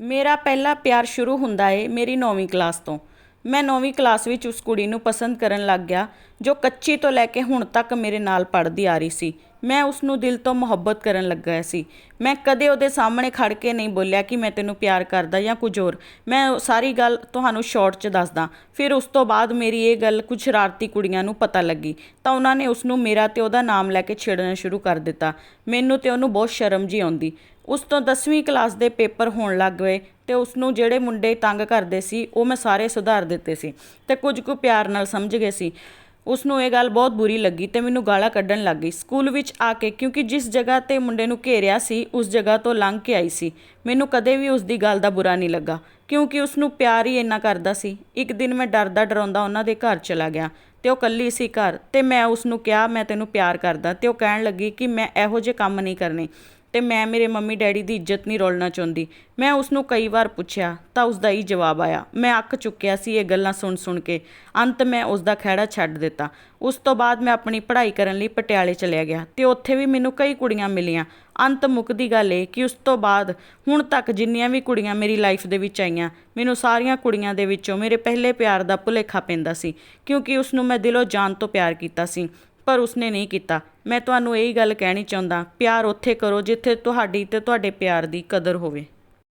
ਮੇਰਾ ਪਹਿਲਾ ਪਿਆਰ ਸ਼ੁਰੂ ਹੁੰਦਾ ਏ ਮੇਰੀ 9ਵੀਂ ਕਲਾਸ ਤੋਂ। ਮੈਂ 9ਵੀਂ ਕਲਾਸ ਵਿੱਚ ਉਸ ਕੁੜੀ ਨੂੰ ਪਸੰਦ ਕਰਨ ਲੱਗ ਗਿਆ, ਜੋ ਕੱਚੀ ਤੋਂ ਲੈ ਕੇ ਹੁਣ ਤੱਕ ਮੇਰੇ ਨਾਲ ਪੜ੍ਹਦੀ ਆ ਰਹੀ ਸੀ। ਮੈਂ ਉਸ ਨੂੰ ਦਿਲ ਤੋਂ ਮੁਹੱਬਤ ਕਰਨ ਲੱਗਾ ਸੀ। ਮੈਂ ਕਦੇ ਉਹਦੇ ਸਾਹਮਣੇ ਖੜ ਕੇ ਨਹੀਂ ਬੋਲਿਆ ਕਿ ਮੈਂ ਤੈਨੂੰ ਪਿਆਰ ਕਰਦਾ ਜਾਂ ਕੁਝ ਹੋਰ। ਮੈਂ ਸਾਰੀ ਗੱਲ ਤੁਹਾਨੂੰ ਸ਼ਾਰਟ 'ਚ ਦੱਸਦਾ। ਫਿਰ ਉਸ ਤੋਂ ਬਾਅਦ ਮੇਰੀ ਇਹ ਗੱਲ ਕੁਝ ਸ਼ਰਾਰਤੀ ਕੁੜੀਆਂ ਨੂੰ ਪਤਾ ਲੱਗੀ। ਤਾਂ ਉਹਨਾਂ ਨੇ ਉਸ ਨੂੰ ਮੇਰਾ ਤੇ ਉਹਦਾ ਨਾਮ ਲੈ ਕੇ ਛੇੜਨਾ ਸ਼ੁਰੂ ਕਰ ਦਿੱਤਾ। ਮੈਨੂੰ ਤੇ ਉਹਨੂੰ ਬਹੁਤ ਸ਼ਰਮ ਜੀ ਆਉਂਦੀ। ਉਸ ਤੋਂ 10ਵੀਂ ਕਲਾਸ ਦੇ ਪੇਪਰ ਹੋਣ ਲੱਗ ਗਏ ਤੇ ਉਸ ਨੂੰ ਜਿਹੜੇ ਮੁੰਡੇ ਤੰਗ ਕਰਦੇ ਸੀ, ਉਹ ਮੈਂ ਸਾਰੇ ਸੁਧਾਰ ਦਿੱਤੇ ਸੀ ਤੇ ਕੁਝ ਕੁ ਪਿਆਰ ਨਾਲ ਸਮਝ ਗਏ ਸੀ। ਉਸ ਨੂੰ ਇਹ ਗੱਲ ਬਹੁਤ ਬੁਰੀ ਲੱਗੀ ਤੇ ਮੈਨੂੰ ਗਾਲਾਂ ਕੱਢਣ ਲੱਗ ਗਈ। ਸਕੂਲ ਵਿੱਚ ਆ ਕੇ, ਕਿਉਂਕਿ ਜਿਸ ਜਗ੍ਹਾ ਤੇ ਮੁੰਡੇ ਨੂੰ ਘੇਰਿਆ ਸੀ, ਉਸ ਜਗ੍ਹਾ ਤੋਂ ਲੰਘ ਕੇ ਆਈ ਸੀ। ਮੈਨੂੰ ਕਦੇ ਵੀ ਉਸ ਦੀ ਗੱਲ ਦਾ ਬੁਰਾ ਨਹੀਂ ਲੱਗਾ, ਕਿਉਂਕਿ ਉਸ ਨੂੰ ਪਿਆਰ ਹੀ ਇੰਨਾ ਕਰਦਾ ਸੀ। ਇੱਕ ਦਿਨ ਮੈਂ ਡਰਦਾ ਡਰਾਉਂਦਾ ਉਹਨਾਂ ਦੇ ਘਰ ਚਲਾ ਗਿਆ ਤੇ ਉਹ ਕੱਲੀ ਸੀ ਘਰ ਤੇ ਮੈਂ ਉਸ ਨੂੰ ਕਿਹਾ, ਮੈਂ ਤੈਨੂੰ ਪਿਆਰ ਕਰਦਾ। ਤੇ ਉਹ ਕਹਿਣ ਲੱਗੀ ਕਿ ਮੈਂ ਇਹੋ ਜਿਹੇ ਕੰਮ ਨਹੀਂ ਕਰਨੇ। ਤੇ ਮੈਂ ਮੇਰੇ ਮੰਮੀ ਡੈਡੀ ਦੀ ਇੱਜ਼ਤ ਨਹੀਂ ਰੋਲਣਾ ਚਾਹੁੰਦੀ। ਮੈਂ ਉਸ ਨੂੰ ਕਈ ਵਾਰ ਪੁੱਛਿਆ ਤਾਂ ਉਸ ਦਾ ਹੀ ਜਵਾਬ ਆਇਆ। ਮੈਂ ਅੱਕ ਚੁੱਕਿਆ ਸੀ ਇਹ ਗੱਲਾਂ ਸੁਣ ਸੁਣ ਕੇ। ਅੰਤ ਮੈਂ ਉਸ ਦਾ ਖਹਿੜਾ ਛੱਡ ਦਿੱਤਾ। ਉਸ ਤੋਂ ਬਾਅਦ ਮੈਂ ਆਪਣੀ ਪੜ੍ਹਾਈ ਕਰਨ ਲਈ ਪਟਿਆਲੇ ਚਲਿਆ ਗਿਆ ਤੇ ਉੱਥੇ ਵੀ ਮੈਨੂੰ ਕਈ ਕੁੜੀਆਂ ਮਿਲੀਆਂ। ਅੰਤ ਮੁੱਕਦੀ ਗੱਲ ਇਹ ਕਿ ਉਸ ਤੋਂ ਬਾਅਦ ਹੁਣ ਤੱਕ ਜਿੰਨੀਆਂ ਵੀ ਕੁੜੀਆਂ ਮੇਰੀ ਲਾਈਫ ਦੇ ਵਿੱਚ ਆਈਆਂ, ਮੈਨੂੰ ਸਾਰੀਆਂ ਕੁੜੀਆਂ ਦੇ ਵਿੱਚੋਂ ਮੇਰੇ ਪਹਿਲੇ ਪਿਆਰ ਦਾ ਭੁਲੇਖਾ ਪੈਂਦਾ ਸੀ, ਕਿਉਂਕਿ ਉਸ ਨੂੰ ਮੈਂ ਦਿਲੋਂ ਜਾਨ ਤੋਂ ਪਿਆਰ ਕੀਤਾ ਸੀ। ਪਰ ਉਸਨੇ ਨਹੀਂ ਕੀਤਾ। ਮੈਂ ਤੁਹਾਨੂੰ ਇਹੀ ਗੱਲ ਕਹਿਣੀ ਚਾਹੁੰਦਾ, ਪਿਆਰ ਉੱਥੇ ਕਰੋ ਜਿੱਥੇ ਤੁਹਾਡੀ ਤੇ ਤੁਹਾਡੇ ਪਿਆਰ ਦੀ ਕਦਰ ਹੋਵੇ।